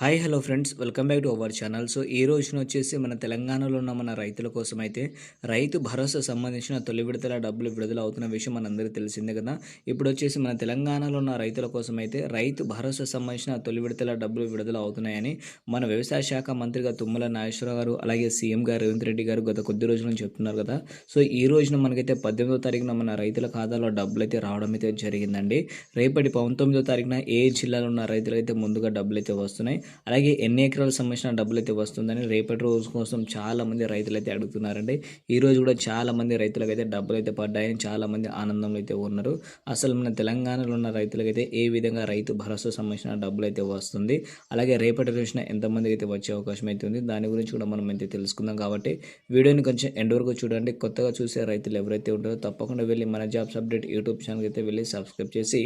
Hi hello friends. Welcome back to our channel. So ఈ రోజున వచ్చేసి మన తెలంగాణలో ఉన్న మన రైతుల కోసం అయితే రైతు భరోసా సంబంధించిన తొలి విడతల డబ్బులు విడుదల అవుతున్న విషయం మనందరికీ తెలిసిందే కదా. ఇప్పుడు వచ్చేసి మన తెలంగాణలో ఉన్న రైతుల కోసం అయితే రైతు భరోసా సంబంధించిన తొలి విడతల డబ్బులు విడుదల అవుతున్నాయని మన వ్యవసాయ శాఖ మంత్రిగా తుమ్మల నాగేశ్వరరావు గారు అలాగే సీఎం గారు రేవంత్ రెడ్డి గారు గత కొద్ది రోజుల నుంచి చెప్తున్నారు కదా. సో ఈ రోజున మనకైతే పద్దెనిమిదో తారీఖున మన రైతుల ఖాతాలో డబ్బులు అయితే రావడం అయితే జరిగిందండి. రేపటి పంతొమ్మిదో తారీఖున ఏ జిల్లాలో ఉన్న రైతులైతే ముందుగా డబ్బులు అయితే వస్తున్నాయి. అలాగే ఎన్ని ఎకరాలకు సంబంధించిన డబ్బులు అయితే వస్తుందని రేపటి రోజు కోసం చాలామంది రైతులు అయితే అడుగుతున్నారండి ఈరోజు కూడా చాలామంది రైతులకు అయితే డబ్బులు అయితే పడ్డాయని చాలామంది ఆనందంలో అయితే ఉన్నారు. అసలు మన తెలంగాణలో ఉన్న రైతులకైతే ఏ విధంగా రైతు భరోసా సంబంధించిన డబ్బులు అయితే వస్తుంది? అలాగే రేపటి రోజున ఎంతమందికి అయితే వచ్చే అవకాశం అయితే ఉంది? దాని గురించి కూడా మనం అయితే తెలుసుకుందాం కాబట్టి వీడియోని కొంచెం ఎండ్ వరకు చూడండి. కొత్తగా చూసే రైతులు ఎవరైతే ఉంటారో తప్పకుండా వెళ్ళి మన జాబ్స్ అప్డేట్ యూట్యూబ్ ఛానల్కి అయితే వెళ్ళి సబ్స్క్రైబ్ చేసి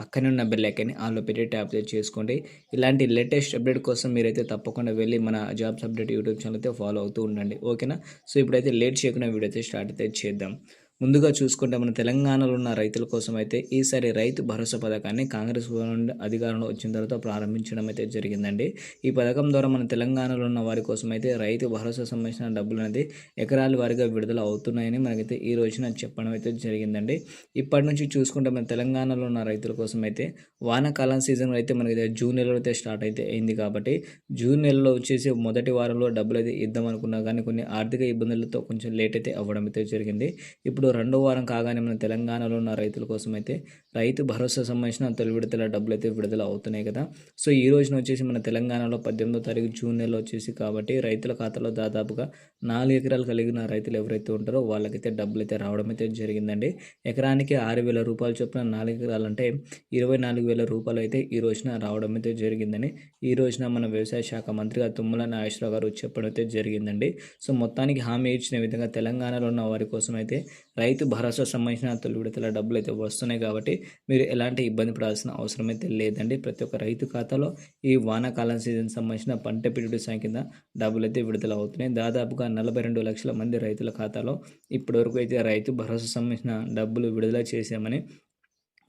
పక్కనే ఉన్న బెల్ ఐకాన్ని ఆన్లో పెట్టి ట్యాప్ చేసుకోండి. ఇలాంటి లేటెస్ట్ అప్డేట్ కోసం మీరైతే తప్పకుండా వెళ్ళి మన జాబ్స్ అప్డేట్ యూట్యూబ్ ఛానల్ అయితే ఫాలో అవుతూ ఉండండి. ఓకేనా? సో ఇప్పుడైతే లేట్ చేయకుండా వీడియో అయితే స్టార్ట్ అయితే చేద్దాం. ముందుగా చూసుకుంటే మన తెలంగాణలో ఉన్న రైతుల కోసం అయితే ఈసారి రైతు భరోసా పథకాన్ని కాంగ్రెస్ అధికారంలో వచ్చిన తర్వాత ప్రారంభించడం అయితే జరిగిందండి. ఈ పథకం ద్వారా మన తెలంగాణలో ఉన్న వారి కోసం అయితే రైతు భరోసా సంబంధించిన డబ్బులు అనేది ఎకరాల వారిగా విడుదల అవుతున్నాయని మనకైతే ఈ రోజున చెప్పడం అయితే జరిగిందండి. ఇప్పటి నుంచి చూసుకుంటే మన తెలంగాణలో ఉన్న రైతుల కోసం అయితే వానాకాలం సీజన్ అయితే మనకైతే జూన్ నెలలో అయితే స్టార్ట్ అయితే అయింది కాబట్టి జూన్ నెలలో వచ్చేసి మొదటి వారంలో డబ్బులు అయితే ఇద్దాం అనుకున్నా కానీ కొన్ని ఆర్థిక ఇబ్బందులతో కొంచెం లేట్ అయితే అవ్వడం అయితే జరిగింది. ఇప్పుడు రెండో వారం కాగానే మన తెలంగాణలో ఉన్న రైతుల కోసం అయితే రైతు భరోసా సంబంధించిన తొలి విడతల డబ్బులు అయితే విడుదల అవుతున్నాయి కదా. సో ఈ రోజున వచ్చేసి మన తెలంగాణలో పద్దెనిమిదో తారీఖు జూన్ నెలలో వచ్చేసి కాబట్టి రైతుల ఖాతాలో దాదాపుగా నాలుగు ఎకరాలు కలిగిన రైతులు ఎవరైతే ఉంటారో వాళ్ళకైతే డబ్బులు అయితే రావడం అయితే జరిగిందండి. ఎకరానికి ఆరు వేల రూపాయలు చొప్పున నాలుగు ఎకరాలంటే ఇరవై నాలుగు వేల రూపాయలు అయితే ఈ రోజున రావడం అయితే జరిగిందని ఈ రోజున మన వ్యవసాయ శాఖ మంత్రిగా తుమ్మల నాగేశ్వరరావు గారు చెప్పడం అయితే జరిగిందండి. సో మొత్తానికి హామీ ఇచ్చిన విధంగా తెలంగాణలో ఉన్న వారి కోసం అయితే రైతు భరోసా సంబంధించిన తొలి విడతల డబ్బులు అయితే వస్తున్నాయి కాబట్టి మీరు ఎలాంటి ఇబ్బంది పడాల్సిన అవసరం అయితే లేదండి. ప్రతి ఒక్క రైతు ఖాతాలో ఈ వానాకాలం సీజన్ సంబంధించిన పంట పిడుడు కింద డబ్బులు అయితే విడుదల అవుతున్నాయి. దాదాపుగా నలభై రెండు లక్షల మంది రైతుల ఖాతాలో ఇప్పటివరకు అయితే రైతు భరోసా సంబంధించిన డబ్బులు విడుదల చేశామని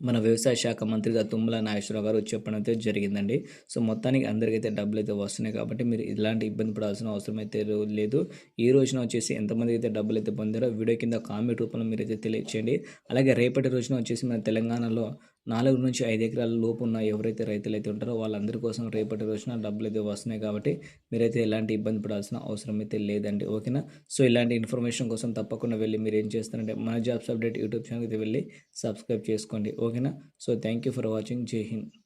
మన వ్యవసాయ శాఖ మంత్రిగా తుమ్మల నాగేశ్వరరావు గారు చెప్పడం అయితే జరిగిందండి. సో మొత్తానికి అందరికైతే డబ్బులు అయితే వస్తున్నాయి కాబట్టి మీరు ఇలాంటి ఇబ్బంది పడాల్సిన అవసరం అయితే లేదు. ఈ రోజున వచ్చేసి ఎంతమంది అయితే డబ్బులు అయితే పొందారో వీడియో కింద కామెంట్ రూపంలో మీరు అయితే తెలియచేయండి. అలాగే రేపటి రోజున వచ్చేసి మన తెలంగాణలో నాలుగు నుంచి ఐదు ఎకరాల లోపు ఉన్న ఎవరైతే రైతులు అయితే ఉంటారో వాళ్ళందరి కోసం రేపటి రోజున డబ్బులు అయితే వస్తున్నాయి కాబట్టి మీరైతే ఎలాంటి ఇబ్బంది పడాల్సిన అవసరం అయితే లేదండి ఓకేనా? సో ఇలాంటి ఇన్ఫర్మేషన్ కోసం తప్పకుండా వెళ్ళి మీరు ఏం చేస్తారంటే మన జాబ్స్ అప్డేట్ యూట్యూబ్ ఛానల్కి వెళ్ళి సబ్స్క్రైబ్ చేసుకోండి ఓకేనా? So thank you for watching. జై హింద్.